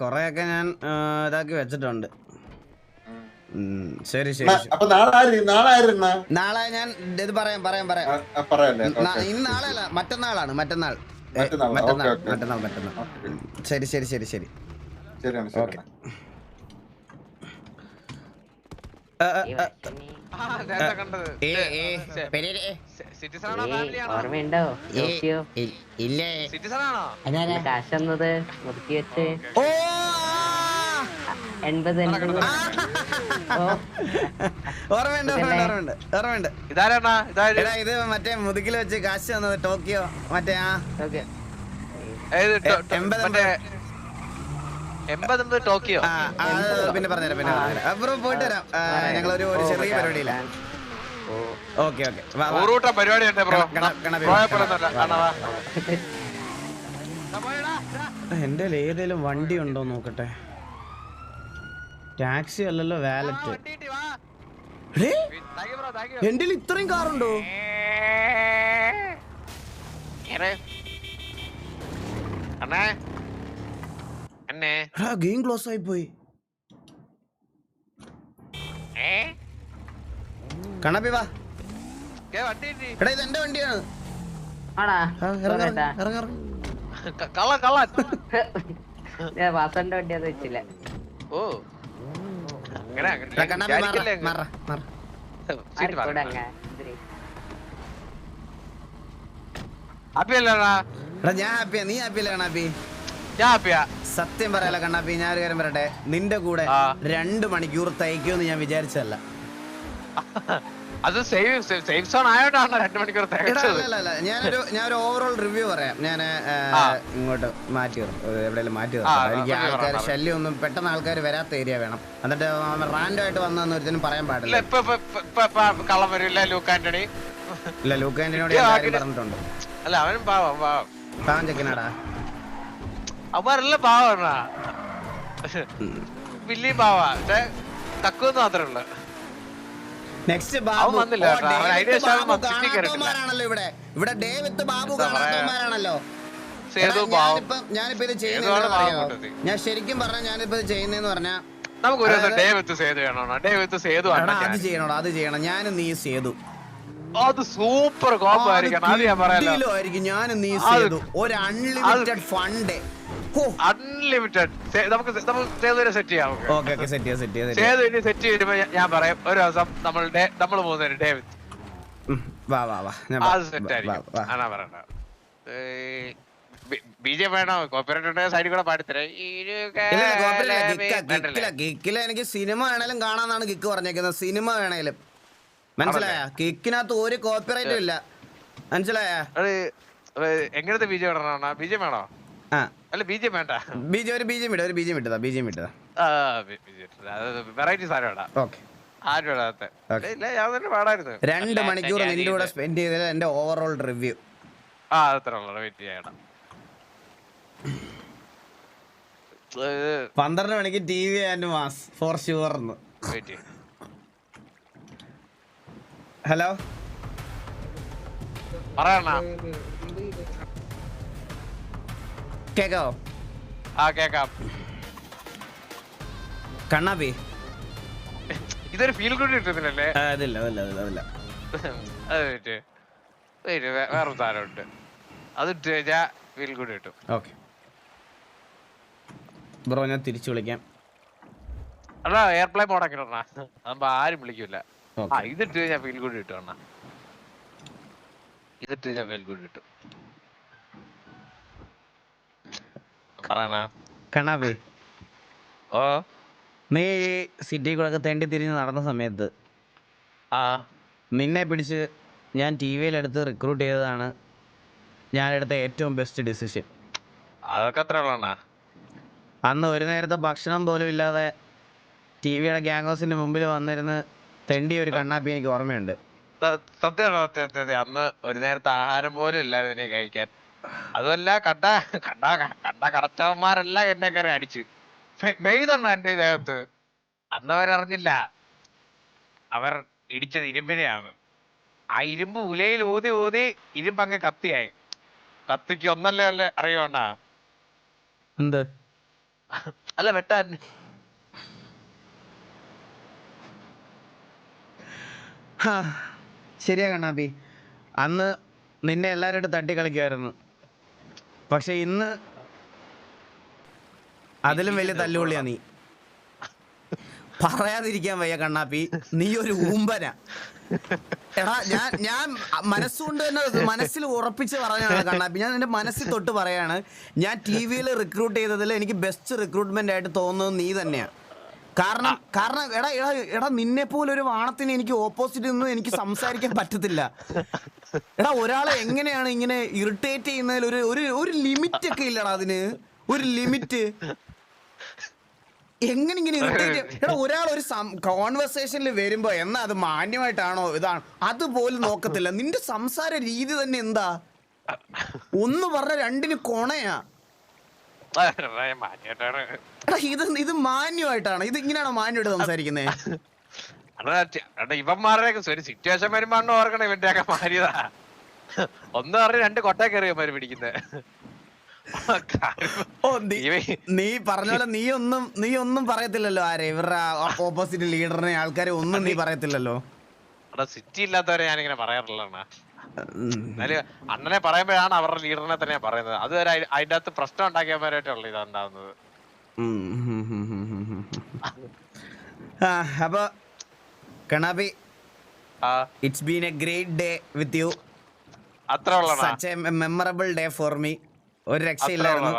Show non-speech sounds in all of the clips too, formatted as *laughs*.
കൊറേയൊക്കെ ഞാൻ ഇതാക്കി വെച്ചിട്ടുണ്ട്. ശരി ശരി നാളെ നാളെ ആയിരുന്ന നാളെ ഞാൻ ഇത് പറയാം പറയാം പറയാം. ഇന്ന് നാളെ അല്ല മറ്റന്നാളാണ് മറ്റന്നാൾ. മറ്റന്നാൾ, മറ്റന്നാൾ. മറ്റന്നാൾ ശരി ശരി ശരി ശരി. ഓക്കെ. ഓർമ്മയുണ്ടോ? ഇല്ലേ? കാശ് എന്നത് മുറുക്കി വെച്ച്. ഓ എൺപത് എൺപത്. ഓർമ്മയുണ്ട് ഓർമ്മയുണ്ട് ഓർമ്മയുണ്ട് ഓർമ്മയുണ്ട്. ഇതാരാ? ഇത് മറ്റേ മുതുകിൽ വെച്ച് കാശ് തന്നത് ടോക്കിയോ മറ്റേ ആ. എൺപത് ടോക്കിയോ? പിന്നെ പറഞ്ഞുതരാം പിന്നെ അപ്പുറം പോയിട്ട് വരാം. ഞങ്ങളൊരു ചെറിയ പരിപാടിയില്ല. Okay okay. വാ. പരിപാടി ഉണ്ട് ബ്രോ. എന്റെ ഏതെങ്കിലും വണ്ടി ഉണ്ടോ നോക്കട്ടെ? ടാക്സി അല്ലല്ലോ വാലറ്റ്. എന്റെ ഇത്രയും കാറുണ്ടോ? ഗെയിം ക്ലോസ് ആയി പോയി. ഏ? വാ. എടാ ഇത് എന്റെ വണ്ടിയാണ്. *laughs* വാസന്റെ വണ്ടി അത് വെച്ചില്ല. ഓ. സത്യം പറയാലോ കണ്ണാപ്പി ഞാൻ ഒരു കാര്യം പറയട്ടെ? നിന്റെ കൂടെ രണ്ടു മണിക്കൂർ തയ്ക്കുമെന്ന് ഞാൻ വിചാരിച്ചതല്ല. *laughs* അത് സേവ് സേഫ് സോൺ ആയതുകൊണ്ടാണ് രണ്ടു മണിക്കൂർ തികച്ചത്. ഞാനൊരു ഞാനൊരു ഓവറോൾ റിവ്യൂ പറയാം. ഞാൻ. ഇങ്ങോട്ട് മാറ്റി. എവിടെയെങ്കിലും മാറ്റി എനിക്ക് ആൾക്കാർ. ശല്യം ഒന്നും പെട്ടെന്ന് ആൾക്കാർ വരാത്ത ഏരിയ വേണം. എന്നിട്ട് റാൻഡം ആയിട്ട് വന്നെന്ന് ഒരിക്കലും പറയാൻ പാടില്ല. കള്ളം വരില്ല ലൂക്ക് ആന്റണി. ഇല്ല ലൂക്ക് ആന്റണിയോട്. പറഞ്ഞിട്ടുണ്ട്. അല്ല അവനും പാവം പാവം. പാവം ചെക്കനാടാ. അവന്മാരെല്ലാം പാവാണ് വലിയ പാവാ. കക്കൂന്ന് മാത്രമേ ഉള്ളു. നെക്സ്റ്റ് ബാബു. കാണാത്തവന്മാരാണല്ലോ ഇവിടെ. ഇവിടെ ഡേവിഡ് ബാബു? കാണാത്തവന്മാരാണല്ലോ. ഞാനിപ്പോ ഇത് കൂട്ടത്തിൽ. ഞാൻ ശരിക്കും പറഞ്ഞ ഞാനിപ്പോ ഇത് ചെയ്യുന്നതെന്ന് പറഞ്ഞാ നമുക്ക് ഒരു ദിവസം ഡേ വിത്ത് സേതു വേണോ ഡേ വിത്ത് സേതു അത് ചെയ്യണം. ഞാനും നീ സേതു. അത് സൂപ്പർ കോംബോ ആയിരിക്കണം. അത് ഞാൻ പറയാലോ ആയിരിക്കും. ഞാനും നീ സേതു. ഒരു അൺലിമിറ്റഡ് ഫണ്ട് അൺലിമിറ്റഡ് നമുക്ക് നമുക്ക് സേതുവിനെ സെറ്റ് ചെയ്യാം. നമുക്ക് ഓക്കെ ഓക്കെ സെറ്റ് ചെയ്യാം സെറ്റ് ചെയ്യാം സേതു ഇനി സെറ്റ് ചെയ്യുമ്പോ ഞാൻ- പറയാം ഒരു ദിവസം നമ്മൾ നമ്മൾ പോകുന്നതിന് ഡേവിഡ്. വാ വാ വാ ഞാൻ വാ, അത് സെറ്റ് വാ, ആയിരിക്കും ആണാ പറയണ്ട ബി ജെ വേണോ? കോപ്പറേറ്റ് ഉണ്ടെങ്കിൽ സൈഡിൽ കൂടെ പാടിത്തരാം. ഇല്ല, ഇല്ല, കുഴപ്പമില്ല. കിക്ക, കിക്കില, കിക്കില എനിക്ക് സിനിമ വേണേലും കാണാന്നാണ് കിക്ക് പറഞ്ഞേക്കുന്നത്. സിനിമ വേണേലും. മനസ്സിലായ? കിക്കിനകത്ത് ഒരു കോപ്പിറൈറ്റും ഇല്ല. മനസ്സിലായ? എങ്ങനത്തെ ബി ജെ വേണോ ബി ജെ വേണോ? അല്ല ബി വേണ്ട. ബീജം ഒരു ബീജം ഇട്ട ഒരു ബീജം ഇട്ടതാ ബീജം ഇട്ടതാ. വെറൈറ്റി സാധനം ഓക്കെ. രണ്ട് മണിക്കൂർ നിന്റെ കൂടെ സ്പെൻഡ് ചെയ്തത് എന്റെ ഓവറോൾ റിവ്യൂ ആ അത്ര വെയിറ്റ് ചെയ്യണം പന്ത്രണ്ട് മണിക്ക് T V and mass for sure hello പറയണ കേക്കാവോ? ആ കേക്കാം. കണ്ണാപ്പി. ഇതൊരു ഫീൽ ഗുഡ് കിട്ടുന്നില്ലല്ലേ? അതില്ല അതല്ല അതല്ല അത് വേറെ താരമുണ്ട് അത് ഇട്ട് ഫീൽ ഗുഡ് കിട്ടും. ഓക്കെ. ബ്രോ ഞാൻ തിരിച്ചു വിളിക്കാം. അണ്ണാ എയർപ്ലേ മോഡാക്കിട്ടാ അതാകുമ്പോ ആരും വിളിക്കൂല. ആ ഇതിട്ട് കഴിഞ്ഞാൽ ഫീൽ ഗുഡ് കിട്ടും അണ്ണാ. ഇതിട്ട് കഴിഞ്ഞാൽ ഫീൽ ഗുഡ് കിട്ടും. കണ്ണാപ്പി ഓ നീ സിറ്റി കൂടെ തേണ്ടി തിരിഞ്ഞ് നടന്ന സമയത്ത് ആ. നിന്നെ പിടിച്ച് ഞാൻ ടി വിയിലെടുത്ത് റിക്രൂട്ട് ചെയ്തതാണ് ഞാൻ എടുത്ത ഏറ്റവും ബെസ്റ്റ് ഡിസിഷൻ അതൊക്കെ അത്ര അന്ന് ഒരു നേരത്തെ ഭക്ഷണം പോലും ഇല്ലാതെ ടി വിയുടെ ഗ്യാങ് ഹൗസിന്റെ മുമ്പിൽ വന്നിരുന്ന് തെണ്ടി ഒരു കണ്ണാപ്പി എനിക്ക് ഓർമ്മയുണ്ട്. സത്യം സത്യം അന്ന് ഒരു നേരത്തെ ആഹാരം പോലും ഇല്ലാതെ കഴിക്കാൻ അതുമല്ല കണ്ട കണ്ട കണ്ട കറച്ചവന്മാരെല്ലാം എന്നെ കയറി അടിച്ച്. മെയ്തണ്ണ എന്റെ ദേഹത്ത് അന്ന് അവരറിഞ്ഞില്ല. അവർ ഇടിച്ചത് ഇരുമ്പിനെയാണ്. ആ ഇരുമ്പ് ഉലയിൽ ഊതി ഊതി ഇരുമ്പ് അങ്ങ് കത്തിയായി. കത്തിക്ക് ഒന്നല്ലേ അല്ലേ അറിയണ്ട എന്ത്? അല്ല വെട്ടാൻ. ശരിയാ കണ്ണാപ്പി അന്ന് നിന്നെ എല്ലാവരും തട്ടി കളിക്കുമായിരുന്നു പക്ഷെ ഇന്ന് അതിലും വലിയ തല്ലുകൊള്ളിയാ നീ. പറയാതിരിക്കാൻ വയ്യ കണ്ണാപ്പി. നീ ഒരു ഊമ്പന എടാ ഞാൻ ഞാൻ മനസ്സുകൊണ്ട് തന്നെ മനസ്സിൽ ഉറപ്പിച്ച് പറഞ്ഞാണ് കണ്ണാപ്പി. ഞാൻ എന്റെ മനസ്സിൽ തൊട്ട് പറയാണ് ഞാൻ ടി വിയിൽ റിക്രൂട്ട് ചെയ്തതിൽ എനിക്ക് ബെസ്റ്റ് റിക്രൂട്ട്മെന്റ് ആയിട്ട് തോന്നുന്നത് നീ തന്നെയാ. കാരണം കാരണം എടാ എടാ എടാ നിന്നെ പോലെ ഒരു വാണത്തിന് എനിക്ക് ഓപ്പോസിറ്റ് നിന്ന് എനിക്ക് സംസാരിക്കാൻ പറ്റത്തില്ല. എടാ ഒരാളെ എങ്ങനെയാണ് ഇങ്ങനെ ഇറിറ്റേറ്റ് ചെയ്യുന്നതിൽ ഒരു ഒരു ഒരു ലിമിറ്റ് ഒക്കെ ഇല്ലടാ അതിന്. ഒരു ലിമിറ്റ് എങ്ങനെ ഇങ്ങനെ ഇറിറ്റേറ്റ് എടാ ഒരാൾ ഒരു കോൺവെർസേഷനിൽ വരുമ്പോ എന്നാ അത് മാന്യമായിട്ടാണോ ഇതാണ്? അതുപോലും നോക്കത്തില്ല. നിന്റെ സംസാര രീതി തന്നെ എന്താ? ഒന്ന് പറഞ്ഞ രണ്ടിന് കൊണയാ. എടാ ഇത് ഇത് മാന്യമായിട്ടാണ്. ഇത് ഇങ്ങനെയാണോ മാന്യമായിട്ട് സംസാരിക്കുന്നേ? ഇവന്മാരുടെ ഒരു സിറ്റുവേഷൻ വരുമ്പോ ഓർക്കണം ഇവന്റെ ഒക്കെ മാറിയതാ ഒന്ന് പറഞ്ഞ് രണ്ട് കൊട്ടേ കയറിയമാര് പിടിക്കുന്നത് നീ പറഞ്ഞ പോലെ നീ ഒന്നും നീ ഒന്നും പറയത്തില്ലല്ലോ ആരെ. ഇവരുടെ ഓപ്പോസിറ്റ് ലീഡറിനെ ആൾക്കാരെ ഒന്നും നീ പറയത്തില്ലല്ലോ. സിറ്റി ഇല്ലാത്തവരെ ഞാനിങ്ങനെ പറയാറില്ല അണ്ണനെ പറയുമ്പോഴാണ് അവരുടെ ലീഡറിനെ തന്നെ പറയുന്നത്. അത് വരെ അതിന്റെ അകത്ത് പ്രശ്നം ഉണ്ടാക്കിയവരായിട്ടുള്ള ഇതുണ്ടാവുന്നത്. അപ്പൊ കണാബി it's been a great day with you അത്ര ഉള്ളണ such a memorable day for me ഒരു രക്ഷയില്ലായിരുന്നു.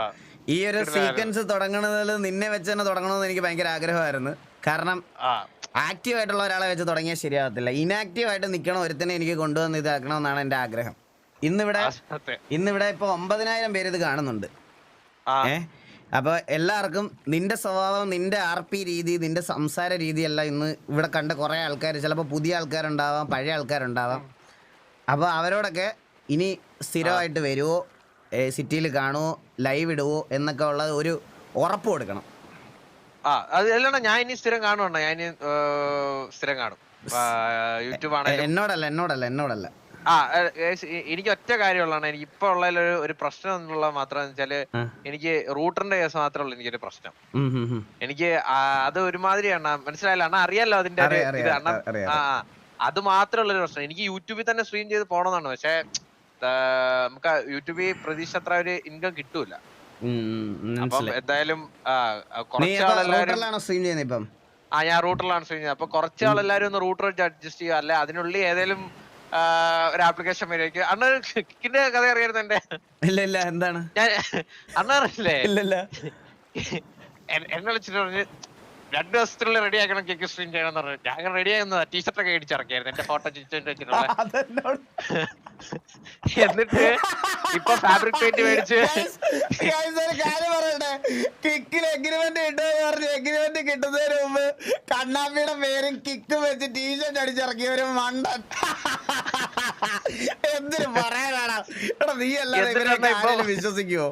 ഈ ഒരു സീക്വൻസ് തുടങ്ങുന്നതിൽ നിന്നെ വെച്ച് തന്നെ തുടങ്ങണമെന്ന് എനിക്ക് ഭയങ്കര ആഗ്രഹമായിരുന്നു. കാരണം ആക്റ്റീവ് ആയിട്ടുള്ള ഒരാളെ വെച്ച് തുടങ്ങിയാൽ ശരിയാവത്തില്ല. ഇനാക്റ്റീവ് ആയിട്ട് നിൽക്കണ ഒരുത്തനെ എനിക്ക് കൊണ്ടുവന്ന് ഇതാക്കണമെന്നാണ് എന്റെ ആഗ്രഹം. ഇന്നിവിടെ ഇന്നിവിടെ ഇപ്പൊ ഒമ്പതിനായിരം പേര് ഇത് കാണുന്നുണ്ട്. ഏ? അപ്പോൾ എല്ലാവർക്കും നിന്റെ സ്വഭാവം നിന്റെ ആർ പി രീതി നിന്റെ സംസാര രീതിയല്ല ഇന്ന് ഇവിടെ കണ്ട കുറേ ആൾക്കാർ ചിലപ്പോൾ പുതിയ ആൾക്കാരുണ്ടാവാം പഴയ ആൾക്കാരുണ്ടാവാം. അപ്പോൾ അവരോടൊക്കെ ഇനി സ്ഥിരമായിട്ട് വരുമോ സിറ്റിയിൽ കാണുമോ ലൈവ് ഇടുവോ? എന്നൊക്കെ ഉള്ളത് ഒരു ഉറപ്പ് കൊടുക്കണം. ആ അത് അല്ലണ്ട ഞാൻ ഇനി സ്ഥിരം കാണുവാണ് ഞാൻ ഇനി സ്ഥിരം കാണും. യൂട്യൂബ് ആണെങ്കിൽ ആണെങ്കിലും എന്നോടല്ല എന്നോടല്ല എന്നോടല്ല. ആ എനിക്ക് ഒറ്റ കാര്യമുള്ളതാണ് എനിക്ക് ഇപ്പൊ ഉള്ളതിൽ ഒരു പ്രശ്നം എന്നുള്ള മാത്രം വെച്ചാൽ. എനിക്ക് റൂട്ടറിന്റെ കേസ് മാത്രമേ ഉള്ളൂ എനിക്കൊരു പ്രശ്നം. എനിക്ക് അത് ഒരുമാതിരി അണ്ണ. മനസ്സിലായില്ല? അണ്ണ അറിയാലോ അതിന്റെ ഇത്. അണ്ണ ആ ആ. അത് മാത്രമുള്ള ഒരു പ്രശ്നം. എനിക്ക് യൂട്യൂബിൽ തന്നെ സ്ട്രീം ചെയ്ത് പോണെന്നാണ് പക്ഷെ നമുക്ക് യൂട്യൂബിൽ പ്രതീക്ഷ അത്ര ഒരു ഇൻകം കിട്ടൂല. എന്തായാലും സ്ട്രീം ചെയ്യുന്നത് ഇപ്പം ആ ഞാൻ റൂട്ടറിലാണ് സ്ട്രീം ചെയ്യുന്നത്. അപ്പൊ കുറച്ച് ആളെല്ലാരും ഒന്ന് റൂട്ടർ വെച്ച് അഡ്ജസ്റ്റ് ചെയ്യുക. അല്ലെ അതിനുള്ളിൽ ഏതെങ്കിലും ഒരു ആപ്ലിക്കേഷൻ വരും അണ്ണ കിക്കിന്റെ കഥ അറിയായിരുന്നു എന്റെ ഇല്ല ഇല്ല എന്താണ്? ഞാൻ അണ്ണ അറിയില്ലേ ഇല്ല ഇല്ല. എന്നെ വിളിച്ചിട്ട് പറഞ്ഞു രണ്ടു ദിവസത്തിനുള്ളിൽ റെഡി ആക്കണം കേക്ക് സ്ട്രീം ചെയ്യണം എന്ന് പറഞ്ഞു. ഞാൻ റെഡി ആകുന്നതാ ടീഷർട്ട് ഒക്കെ ഇടിച്ചിറക്കിയായിരുന്നു എന്റെ ഫോട്ടോ ചിരിച്ചിട്ട് വെച്ചിട്ടുള്ള. എന്നിട്ട് ഇപ്പൊ ഫാബ്രിക് പെയിന്റ് മേടിച്ച് Guys, guys, ഒരു കാര്യം പറയട്ടെ കിക്കിൽ എഗ്രിമെന്റ് കിട്ടുമെന്ന് പറഞ്ഞു. എഗ്രിമെന്റ് കിട്ടുന്നതിന് മുമ്പ് കണ്ണാമ്പിയുടെ പേരും കിക്ക് വെച്ച് ടീഷർട്ട് അടിച്ചിറക്കിയ ഒരു മണ്ടൻ എന്തിനു പറയാനാണ് എടാ നീ അല്ലാതെ ഇവരൊക്കെ ആരെങ്കിലും വിശ്വസിക്കുവോ?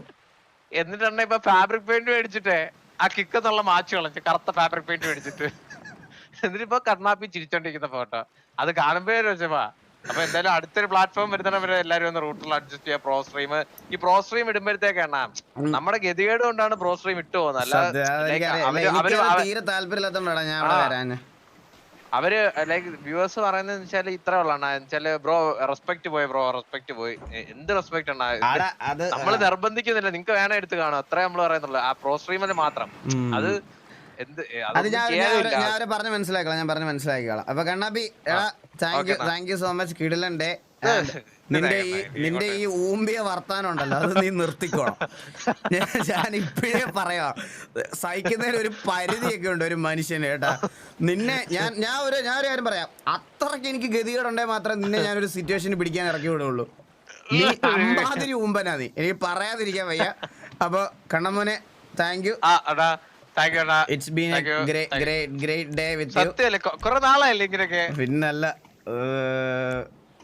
എന്നിട്ടാണ് ഇപ്പൊ ഫാബ്രിക് പെയിന്റ് മേടിച്ചിട്ട് ആ കിക്ക് എന്നുള്ള മാച്ച് കളഞ്ഞു കറുത്ത ഫാബ്രിക് പെയിന്റ് മേടിച്ചിട്ട്. എന്നിട്ടിപ്പോ കണ്ണാപ്പി ചിരിച്ചോണ്ടിരിക്കുന്ന ഫോട്ടോ അത് കാണുമ്പോഴേ വെച്ചപ്പാ അപ്പൊ എന്തായാലും അടുത്തൊരു പ്ലാറ്റ്ഫോം വരുന്ന വരെ എല്ലാരും ഒന്ന് റൂട്ടിൽ അഡ്ജസ്റ്റ് ചെയ്യാം പ്രോ സ്ട്രീം ഈ പ്രോ സ്ട്രീം ഇടുമ്പോഴത്തേക്കാണ് നമ്മുടെ ഗതികേട് കൊണ്ടാണ് പ്രോ സ്ട്രീം ഇട്ടു പോകുന്നത്. അവർ ലൈക് ലൈക്ക് വ്യൂവേഴ്സ് പറയുന്നത് വെച്ചാൽ ഇത്ര ഉള്ളതാണ് വെച്ചാൽ ബ്രോ റെസ്പെക്ട് പോയി ബ്രോ റെസ്പെക്ട് പോയി. എന്ത് റെസ്പെക്ട് അത് നമ്മൾ നിർബന്ധിക്കുന്നില്ല. നിങ്ങക്ക് വേണം എടുത്ത് കാണും. അത്രേ നമ്മൾ പറയുന്നുള്ളൂ. ആ പ്രോ സ്ട്രീമിൽ മാത്രം. അത് അത് ഞാൻ ഞാൻ ചെയ്യാനില്ല. അവരെ- ഞാൻ പറഞ്ഞ് മനസ്സിലാക്കിക്കോളാം. അപ്പൊ കണ്ണാബി എടാ thank you thank you so much കിടിലൻ നിന്റെ ഈ നിന്റെ ഈ ഊമ്പിയ വർത്താനം ഉണ്ടല്ലോ അത് നീ നിർത്തിക്കോണം *laughs* ഞാൻ- ഇപ്പോഴേ പറയാം സഹിക്കുന്നതിന് ഒരു പരിധിയൊക്കെ ഉണ്ട് ഒരു മനുഷ്യന് കേട്ടാ. നിന്നെ ഞാൻ ഞാൻ ഒരു ഞാൻ ഒരു കാര്യം പറയാം അത്രയ്ക്ക് എനിക്ക് ഗതികേടുണ്ടെങ്കിൽ മാത്രമേ നിന്നെ ഞാനൊരു സിറ്റുവേഷൻ പിടിക്കാൻ ഇറക്കി വിടുള്ളൂ നീ അമ്പാതിരി ഊമ്പനാ നീ എനിക്ക് പറയാതിരിക്കാൻ വയ്യ. അപ്പൊ കണ്ണമ്മനെ thank you you it's been a great great great day with you സത്യമല്ലേ കുറെ നാളായില്ലേ ഇങ്ങനെയൊക്കെ? പിന്നല്ല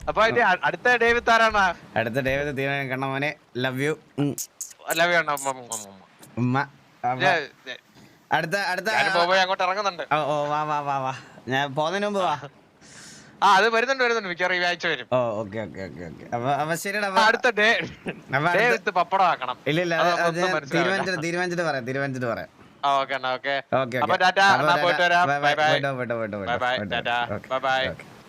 അപ്പോൾ അപ്പൊ അടുത്ത ഡേ ഡേവിഡ് ആരാണ്? അടുത്ത ഡേ വിത്ത് കണ്ണ മോനെ. ലവ് യു ലവ് ചെയ്യണം ഉമ്മ അടുത്ത അടുത്ത അങ്ങോട്ട് ഇറങ്ങുന്നുണ്ട്. ഓ വാ വാ വാ വാ. ഞാൻ പോകുന്നതിന് മുമ്പ് വാ. ആ അത് വരുന്നുണ്ട് വരുന്നുണ്ട്. മിക്കവാറും ഈ ആഴ്ച വരും. ഓ ഓക്കെ ഓക്കെ ഓക്കെ ഓക്കെ. അപ്പൊ ശരിടാ അടുത്ത ഡേ ഡേ വിത്ത് പപ്പടം ആക്കണം ഇല്ല ഇല്ല. തീരുമാനിച്ചിട്ട് തീരുമാനിച്ചിട്ട് പറയാം തീരുമാനിച്ചിട്ട് പറയാം. ഓക്കെ ഓക്കെ അപ്പൊ ടാറ്റ, എന്നാ പോയിട്ട് വരാം. Bye bye. By bye Tata bye bye okay